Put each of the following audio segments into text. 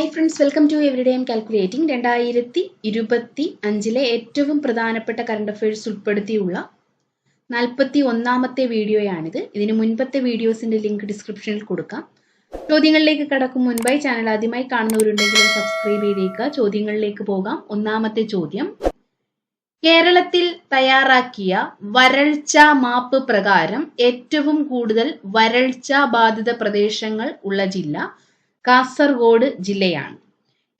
Hi friends welcome to every M calculating രണ്ടായിരത്തി ഇരുപത്തി അഞ്ചിലെ ഏറ്റവും പ്രധാനപ്പെട്ട കറണ്ട് അഫയേഴ്സ് ഉൾപ്പെടുത്തിയുള്ള നാൽപ്പത്തി ഒന്നാമത്തെ വീഡിയോയാണിത്. ഇതിന് മുൻപത്തെ വീഡിയോസിന്റെ ലിങ്ക് ഡിസ്ക്രിപ്ഷനിൽ കൊടുക്കാം. ചോദ്യങ്ങളിലേക്ക് കടക്കും മുൻപായി ചാനൽ ആദ്യമായി കാണുന്നവരുണ്ടെങ്കിൽ സബ്സ്ക്രൈബ് ചെയ്തേക്കുക. ചോദ്യങ്ങളിലേക്ക് പോകാം. ഒന്നാമത്തെ ചോദ്യം. കേരളത്തിൽ തയ്യാറാക്കിയ വരൾച്ച മാപ്പ് പ്രകാരം ഏറ്റവും കൂടുതൽ വരൾച്ച ബാധിത പ്രദേശങ്ങൾ ഉള്ള ജില്ല കാസർഗോഡ് ജില്ലയാണ്.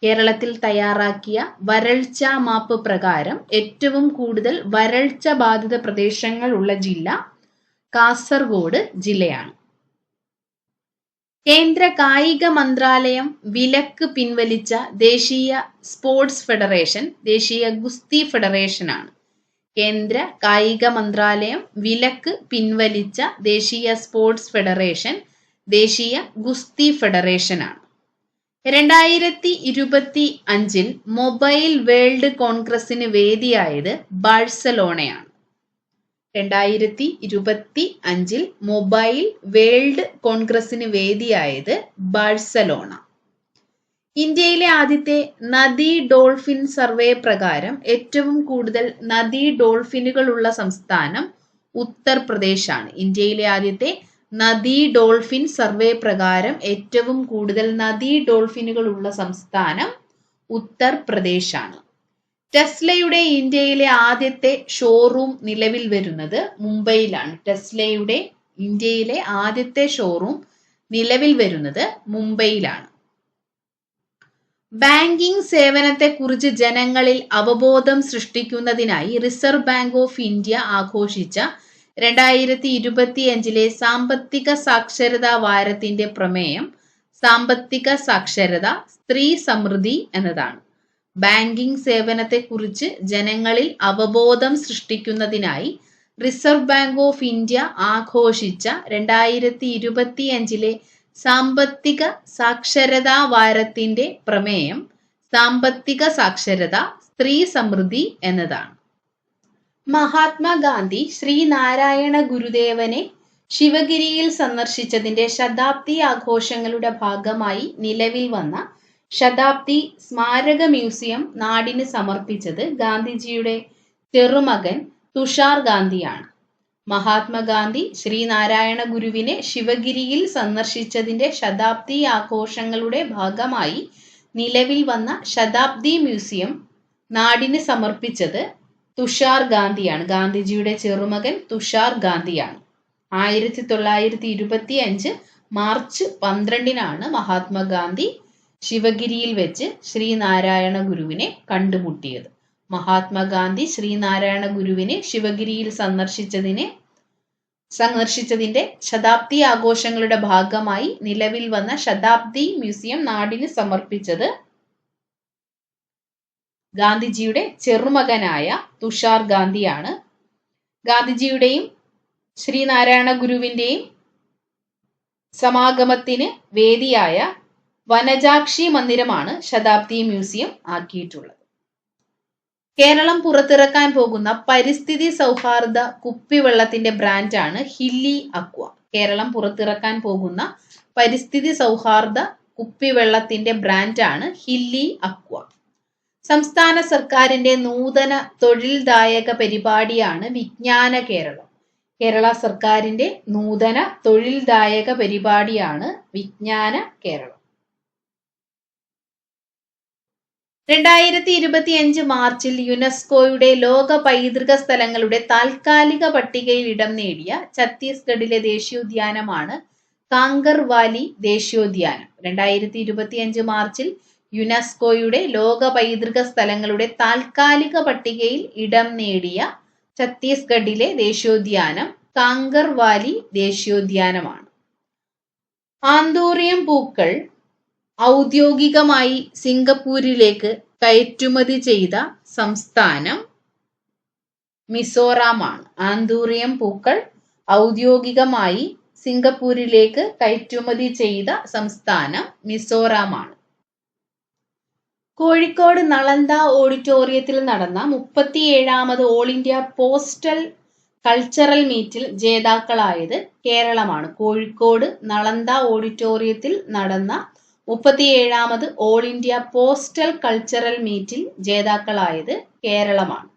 കേരളത്തിൽ തയ്യാറാക്കിയ വരൾച്ച മാപ്പ് പ്രകാരം ഏറ്റവും കൂടുതൽ വരൾച്ച ബാധിത പ്രദേശങ്ങൾ ഉള്ള ജില്ല കാസർഗോഡ് ജില്ലയാണ്. കേന്ദ്ര കായിക മന്ത്രാലയം വിലക്ക് പിൻവലിച്ച ദേശീയ സ്പോർട്സ് ഫെഡറേഷൻ ദേശീയ ഗുസ്തി ഫെഡറേഷനാണ്. കേന്ദ്ര കായിക മന്ത്രാലയം വിലക്ക് പിൻവലിച്ച ദേശീയ സ്പോർട്സ് ഫെഡറേഷൻ ദേശീയ ഗുസ്തി ഫെഡറേഷനാണ്. രണ്ടായിരത്തി ഇരുപത്തി അഞ്ചിൽ മൊബൈൽ വേൾഡ് കോൺഗ്രസിന് വേദിയായത് ബാഴ്സലോണയാണ്. രണ്ടായിരത്തി ഇരുപത്തി അഞ്ചിൽ മൊബൈൽ വേൾഡ് കോൺഗ്രസിന് വേദിയായത് ബാഴ്സലോണ. ഇന്ത്യയിലെ ആദ്യത്തെ നദീ ഡോൾഫിൻ സർവേ പ്രകാരം ഏറ്റവും കൂടുതൽ നദീ ഡോൾഫിനുകളുള്ള സംസ്ഥാനം ഉത്തർപ്രദേശാണ്. ഇന്ത്യയിലെ ആദ്യത്തെ നദീ ഡോൾഫിൻ സർവേ പ്രകാരം ഏറ്റവും കൂടുതൽ നദീ ഡോൾഫിനുകൾ ഉള്ള സംസ്ഥാനം ഉത്തർപ്രദേശാണ്. ടെസ്ലയുടെ ഇന്ത്യയിലെ ആദ്യത്തെ ഷോറൂം നിലവിൽ വരുന്നത് മുംബൈയിലാണ്. ടെസ്ലയുടെ ഇന്ത്യയിലെ ആദ്യത്തെ ഷോറൂം നിലവിൽ വരുന്നത് മുംബൈയിലാണ്. ബാങ്കിംഗ് സേവനത്തെക്കുറിച്ച് ജനങ്ങളിൽ അവബോധം സൃഷ്ടിക്കുന്നതിനായി റിസർവ് ബാങ്ക് ഓഫ് ഇന്ത്യ ആഘോഷിച്ച രണ്ടായിരത്തി ഇരുപത്തിയഞ്ചിലെ സാമ്പത്തിക സാക്ഷരതാ വാരത്തിന്റെ പ്രമേയം സാമ്പത്തിക സാക്ഷരത സ്ത്രീ സമൃദ്ധി എന്നതാണ്. ബാങ്കിംഗ് സേവനത്തെക്കുറിച്ച് ജനങ്ങളിൽ അവബോധം സൃഷ്ടിക്കുന്നതിനായി റിസർവ് ബാങ്ക് ഓഫ് ഇന്ത്യ ആഘോഷിച്ച രണ്ടായിരത്തി ഇരുപത്തിയഞ്ചിലെ സാമ്പത്തിക സാക്ഷരതാ വാരത്തിന്റെ പ്രമേയം സാമ്പത്തിക സാക്ഷരത സ്ത്രീ സമൃദ്ധി എന്നതാണ്. മഹാത്മാഗാന്ധി ശ്രീനാരായണ ഗുരുദേവനെ ശിവഗിരിയിൽ സന്ദർശിച്ചതിന്റെ ശതാബ്ദി ആഘോഷങ്ങളുടെ ഭാഗമായി നിലവിൽ വന്ന ശതാബ്ദി സ്മാരക മ്യൂസിയം നാടിന് സമർപ്പിച്ചത് ഗാന്ധിജിയുടെ ചെറുമകൻ തുഷാർ ഗാന്ധിയാണ്. മഹാത്മാഗാന്ധി ശ്രീനാരായണ ഗുരുവിനെ ശിവഗിരിയിൽ സന്ദർശിച്ചതിന്റെ ശതാബ്ദി ആഘോഷങ്ങളുടെ ഭാഗമായി നിലവിൽ വന്ന ശതാബ്ദി മ്യൂസിയം നാടിന് സമർപ്പിച്ചത് തുഷാർ ഗാന്ധിയാണ്. ഗാന്ധിജിയുടെ ചെറുമകൻ തുഷാർ ഗാന്ധിയാണ്. ആയിരത്തി തൊള്ളായിരത്തി ഇരുപത്തി അഞ്ച് മാർച്ച് പന്ത്രണ്ടിനാണ് മഹാത്മാഗാന്ധി ശിവഗിരിയിൽ വെച്ച് ശ്രീനാരായണ ഗുരുവിനെ കണ്ടുമുട്ടിയത്. മഹാത്മാഗാന്ധി ശ്രീനാരായണ ഗുരുവിനെ ശിവഗിരിയിൽ സന്ദർശിച്ചതിനെ സന്ദർശിച്ചതിന്റെ ശതാബ്ദി ആഘോഷങ്ങളുടെ ഭാഗമായി നിലവിൽ വന്ന ശതാബ്ദി മ്യൂസിയം നാടിന് സമർപ്പിച്ചത് ഗാന്ധിജിയുടെ ചെറുമകനായ തുഷാർ ഗാന്ധിയാണ്. ഗാന്ധിജിയുടെയും ശ്രീനാരായണ ഗുരുവിന്റെയും സമാഗമത്തിന് വേദിയായ വനജാക്ഷി മന്ദിരമാണ് ശതാബ്ദി മ്യൂസിയം ആക്കിയിട്ടുള്ളത്. കേരളം പുറത്തിറക്കാൻ പോകുന്ന പരിസ്ഥിതി സൗഹാർദ്ദ കുപ്പിവെള്ളത്തിന്റെ ബ്രാൻഡാണ് ഹില്ലി അക്വ. കേരളം പുറത്തിറക്കാൻ പോകുന്ന പരിസ്ഥിതി സൗഹാർദ്ദ കുപ്പിവെള്ളത്തിന്റെ ബ്രാൻഡാണ് ഹില്ലി അക്വ. സംസ്ഥാന സർക്കാരിന്റെ നൂതന തൊഴിൽദായക പരിപാടിയാണ് വിജ്ഞാന കേരളം. കേരള സർക്കാരിന്റെ നൂതന തൊഴിൽദായക പരിപാടിയാണ് വിജ്ഞാന കേരളം. രണ്ടായിരത്തി ഇരുപത്തി അഞ്ച് മാർച്ചിൽ യുനെസ്കോയുടെ ലോക പൈതൃക സ്ഥലങ്ങളുടെ താൽക്കാലിക പട്ടികയിൽ ഇടം നേടിയ ഛത്തീസ്ഗഡിലെ ദേശീയോദ്യാനമാണ് കാങ്കർവാലി ദേശീയോദ്യാനം. രണ്ടായിരത്തി ഇരുപത്തി അഞ്ച് മാർച്ചിൽ യുനെസ്കോയുടെ ലോക പൈതൃക സ്ഥലങ്ങളുടെ താൽക്കാലിക പട്ടികയിൽ ഇടം നേടിയ ഛത്തീസ്ഗഡിലെ ദേശീയോദ്യാനം കാങ്കർവാലി ദേശീയോദ്യാനമാണ്. ആന്തൂറിയം പൂക്കൾ ഔദ്യോഗികമായി സിംഗപ്പൂരിലേക്ക് കയറ്റുമതി ചെയ്ത സംസ്ഥാനം മിസോറാമാണ്. ആന്തൂറിയം പൂക്കൾ ഔദ്യോഗികമായി സിംഗപ്പൂരിലേക്ക് കയറ്റുമതി ചെയ്ത സംസ്ഥാനം മിസോറാമാണ്. കോഴിക്കോട് നളന്ദ ഓഡിറ്റോറിയത്തിൽ നടന്ന മുപ്പത്തിയേഴാമത് ഓൾ ഇന്ത്യ പോസ്റ്റൽ കൾച്ചറൽ മീറ്റിൽ ജേതാക്കളായത് കേരളമാണ്. കോഴിക്കോട് നളന്ദ ഓഡിറ്റോറിയത്തിൽ നടന്ന മുപ്പത്തിയേഴാമത് ഓൾ ഇന്ത്യ പോസ്റ്റൽ കൾച്ചറൽ മീറ്റിൽ ജേതാക്കളായത് കേരളമാണ്.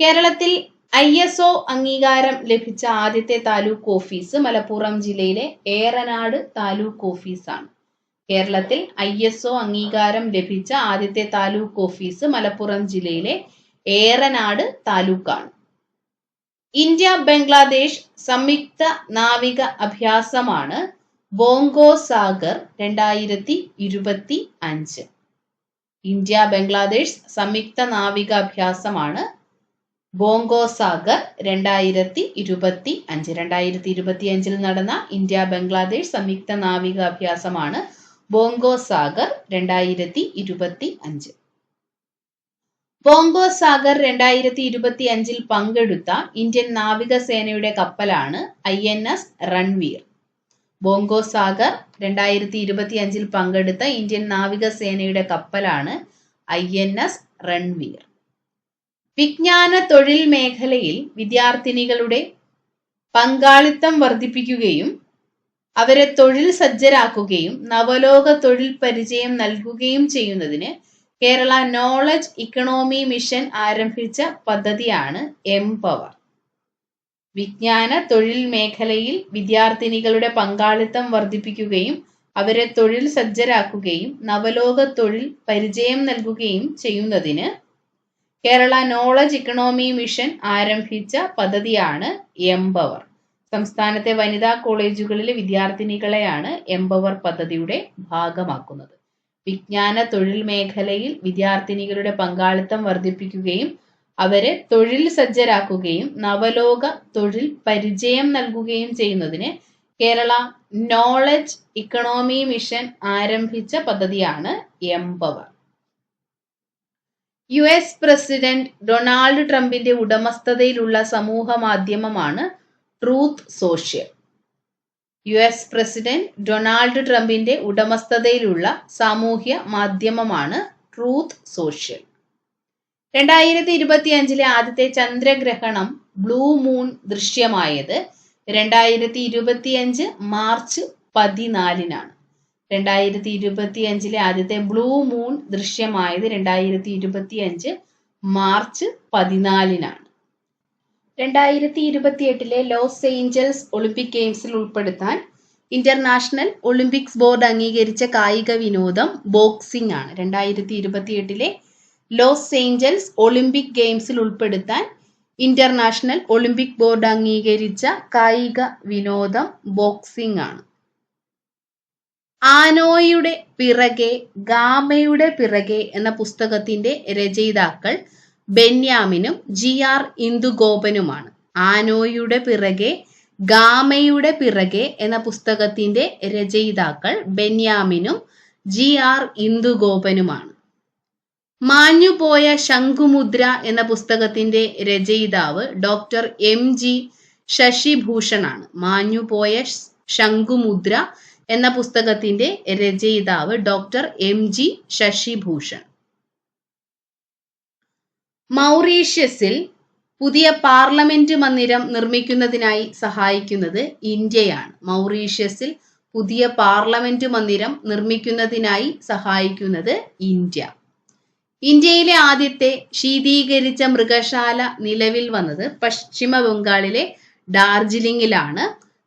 കേരളത്തിൽ ഐ എസ് ഒ അംഗീകാരം ലഭിച്ച ആദ്യത്തെ താലൂക്ക് ഓഫീസ് മലപ്പുറം ജില്ലയിലെ ഏറനാട് താലൂക്ക് ഓഫീസാണ്. കേരളത്തിൽ ഐ എസ് ഒ അംഗീകാരം ലഭിച്ച ആദ്യത്തെ താലൂക്ക് ഓഫീസ് മലപ്പുറം ജില്ലയിലെ ഏറനാട് താലൂക്കാണ്. ഇന്ത്യ ബംഗ്ലാദേശ് സംയുക്ത നാവിക അഭ്യാസമാണ് ബോങ്കോ സാഗർ രണ്ടായിരത്തി ഇരുപത്തി അഞ്ച്. ഇന്ത്യ ബംഗ്ലാദേശ് സംയുക്ത നാവിക അഭ്യാസമാണ് ബോങ്കോ സാഗർ രണ്ടായിരത്തി ഇരുപത്തി അഞ്ച്. രണ്ടായിരത്തി ഇരുപത്തി അഞ്ചിൽ നടന്ന ഇന്ത്യ ബംഗ്ലാദേശ് സംയുക്ത നാവിക അഭ്യാസമാണ് ബോങ്കോ സാഗർ രണ്ടായിരത്തി ഇരുപത്തി അഞ്ച് ബോങ്കോ സാഗർ രണ്ടായിരത്തി ഇരുപത്തി അഞ്ചിൽ പങ്കെടുത്ത ഇന്ത്യൻ നാവികസേനയുടെ കപ്പലാണ് I N S Ranvir Bongo Sagar രണ്ടായിരത്തി ഇരുപത്തി അഞ്ചിൽ പങ്കെടുത്ത ഇന്ത്യൻ നാവികസേനയുടെ കപ്പലാണ് ഐ എൻ എസ് റൺവീർ വിജ്ഞാന തൊഴിൽ മേഖലയിൽ വിദ്യാർത്ഥിനികളുടെ പങ്കാളിത്തം വർദ്ധിപ്പിക്കുകയും അവരെ തൊഴിൽ സജ്ജരാക്കുകയും നവലോക തൊഴിൽ പരിചയം നൽകുകയും ചെയ്യുന്നതിന് കേരള നോളജ് ഇക്കണോമി മിഷൻ ആരംഭിച്ച പദ്ധതിയാണ് എംപവർ വിജ്ഞാന തൊഴിൽ മേഖലയിൽ വിദ്യാർത്ഥിനികളുടെ പങ്കാളിത്തം വർദ്ധിപ്പിക്കുകയും അവരെ തൊഴിൽ സജ്ജരാക്കുകയും നവലോക തൊഴിൽ പരിചയം നൽകുകയും ചെയ്യുന്നതിന് കേരള നോളജ് ഇക്കണോമി മിഷൻ ആരംഭിച്ച പദ്ധതിയാണ് എംപവർ സംസ്ഥാനത്തെ വനിതാ കോളേജുകളിലെ വിദ്യാർത്ഥിനികളെയാണ് എംപവർ പദ്ധതിയുടെ ഭാഗമാക്കുന്നത്. വിജ്ഞാന തൊഴിൽ മേഖലയിൽ വിദ്യാർത്ഥിനികളുടെ പങ്കാളിത്തം വർദ്ധിപ്പിക്കുകയും അവരെ തൊഴിൽ സജ്ജരാക്കുകയും നവലോക തൊഴിൽ പരിചയം നൽകുകയും ചെയ്യുന്നതിന് കേരള നോളജ് ഇക്കണോമി മിഷൻ ആരംഭിച്ച പദ്ധതിയാണ് empower. U S president Donald ട്രംപിന്റെ ഉടമസ്ഥതയിലുള്ള സമൂഹ മാധ്യമമാണ് truth social U S president Donald ട്രംപിന്റെ ഉടമസ്ഥതയിലുള്ള സാമൂഹ്യ മാധ്യമമാണ് ട്രൂത്ത് സോഷ്യൽ രണ്ടായിരത്തി ഇരുപത്തി അഞ്ചിലെ ആദ്യത്തെ ചന്ദ്രഗ്രഹണം ബ്ലൂ മൂൺ ദൃശ്യമായത് രണ്ടായിരത്തി ഇരുപത്തി അഞ്ച് മാർച്ച് പതിനാലിനാണ്. രണ്ടായിരത്തി ഇരുപത്തി അഞ്ചിലെ ആദ്യത്തെ ബ്ലൂ മൂൺ ദൃശ്യമായത് രണ്ടായിരത്തി ഇരുപത്തി അഞ്ച് മാർച്ച് പതിനാലിനാണ്. രണ്ടായിരത്തി ഇരുപത്തിയെട്ടിലെ ലോസ് ഏഞ്ചൽസ് ഒളിമ്പിക് ഗെയിംസിൽ ഉൾപ്പെടുത്താൻ ഇന്റർനാഷണൽ ഒളിമ്പിക്സ് ബോർഡ് അംഗീകരിച്ച കായിക വിനോദം ബോക്സിംഗ് ആണ്. രണ്ടായിരത്തി ഇരുപത്തിയെട്ടിലെ ലോസ് ഏഞ്ചൽസ് ഒളിമ്പിക് ഗെയിംസിൽ ഉൾപ്പെടുത്താൻ ഇന്റർനാഷണൽ ഒളിമ്പിക് ബോർഡ് അംഗീകരിച്ച കായിക വിനോദം ബോക്സിംഗ് ആണ്. ആനോയുടെ പിറകെ ഗാമയുടെ പിറകെ എന്ന പുസ്തകത്തിന്റെ രചയിതാക്കൾ ബെന്യാമിനും ജി ആർ ഇന്ദുഗോപനുമാണ്. ആനോയുടെ പിറകെ ഗാമയുടെ പിറകെ എന്ന പുസ്തകത്തിന്റെ രചയിതാക്കൾ ബെന്യാമിനും ജി ആർ ഇന്ദുഗോപനുമാണ്. മാഞ്ഞുപോയ ശംഖുമുദ്ര എന്ന പുസ്തകത്തിന്റെ രചയിതാവ് ഡോക്ടർ എം ജി ശശിഭൂഷണാണ്. മാഞ്ഞുപോയ ശംഖുമുദ്ര എന്ന പുസ്തകത്തിന്റെ രചയിതാവ് ഡോക്ടർ എം ജി ശശിഭൂഷൺ. മൗറീഷ്യസിൽ പുതിയ പാർലമെന്റ് മന്ദിരം നിർമ്മിക്കുന്നതിനായി സഹായിക്കുന്നത് ഇന്ത്യയാണ്. മൗറീഷ്യസിൽ പുതിയ പാർലമെന്റ് മന്ദിരം നിർമ്മിക്കുന്നതിനായി സഹായിക്കുന്നത് ഇന്ത്യ. ഇന്ത്യയിലെ ആദ്യത്തെ ശീതീകരിച്ച മൃഗശാല നിലവിൽ വന്നത് പശ്ചിമ ബംഗാളിലെ ഡാർജിലിംഗിലാണ്.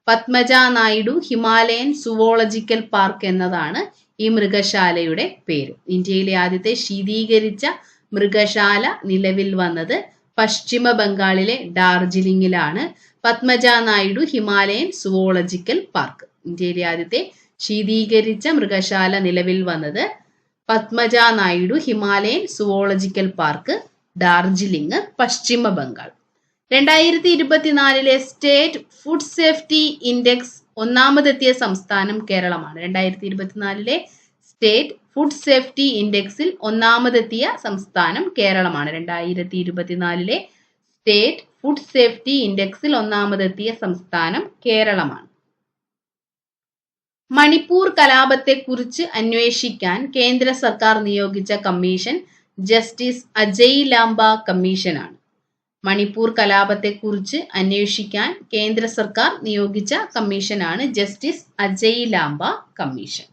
Padmaja Naidu Himalayan zoological park എന്നതാണ് ഈ മൃഗശാലയുടെ പേര്. ഇന്ത്യയിലെ ആദ്യത്തെ ശീതീകരിച്ച മൃഗശാല നിലവിൽ വന്നത് പശ്ചിമ ബംഗാളിലെ ഡാർജിലിംഗിലാണ്. Padmaja Naidu Himalayan zoological park. ഇന്ത്യയിലെ ആദ്യത്തെ ശീതീകരിച്ച മൃഗശാല നിലവിൽ വന്നത് Padmaja Naidu Himalayan zoological park Darjeeling Paschima Bengal. രണ്ടായിരത്തി ഇരുപത്തിനാലിലെ സ്റ്റേറ്റ് ഫുഡ് സേഫ്റ്റി ഇൻഡെക്സ് ഒന്നാമതെത്തിയ സംസ്ഥാനം കേരളമാണ്. രണ്ടായിരത്തി ഇരുപത്തിനാലിലെ സ്റ്റേറ്റ് ഫുഡ് സേഫ്റ്റി ഇൻഡെക്സിൽ ഒന്നാമതെത്തിയ സംസ്ഥാനം കേരളമാണ്. രണ്ടായിരത്തി ഇരുപത്തിനാലിലെ സ്റ്റേറ്റ് ഫുഡ് സേഫ്റ്റി ഇൻഡെക്സിൽ ഒന്നാമതെത്തിയ സംസ്ഥാനം കേരളമാണ്. മണിപ്പൂർ കലാപത്തെക്കുറിച്ച് അന്വേഷിക്കാൻ കേന്ദ്ര സർക്കാർ നിയോഗിച്ച കമ്മീഷൻ ജസ്റ്റിസ് അജയ് ലാംബ കമ്മീഷനാണ്. മണിപ്പൂർ കലാപത്തെക്കുറിച്ച് അന്വേഷിക്കാൻ കേന്ദ്ര സർക്കാർ നിയോഗിച്ച കമ്മീഷനാണ് ജസ്റ്റിസ് അജയ് ലാംബ കമ്മീഷൻ.